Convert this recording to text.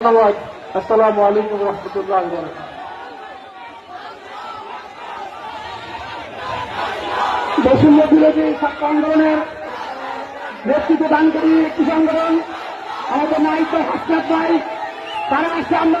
ধন্যবাদ আসসালামু আলাইকুম রহমতুল্লাহ বৈষম্য বিরোধী ছাত্র আন্দোলনের নেতৃত্ব দানকারী একটি সংগঠন, আমাদের নায়িকা হাসনাত ভাই, তারা আসছে আমরা